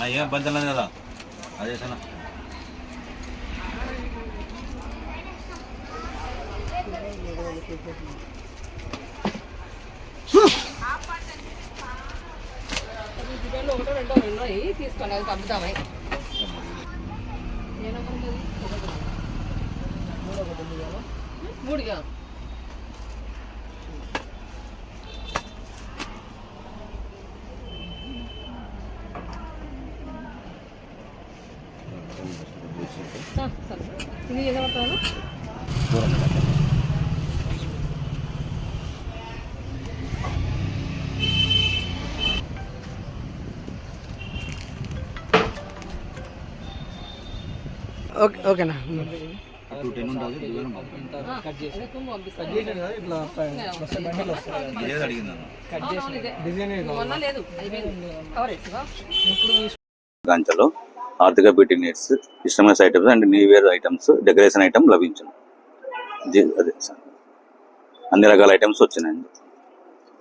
నా ఏం లేదు కదా. అదే సన్న రెండు తీసుకోండి అది పంపుతామై మూడు నెంబర్ ఇది. పడుతుంది ఓకే ఓకేనా టూ ఆర్థిక beauty needs items and new year items decoration item లభించను. అదే అన్ని రకాల ఐటమ్స్ వచ్చినాయండి.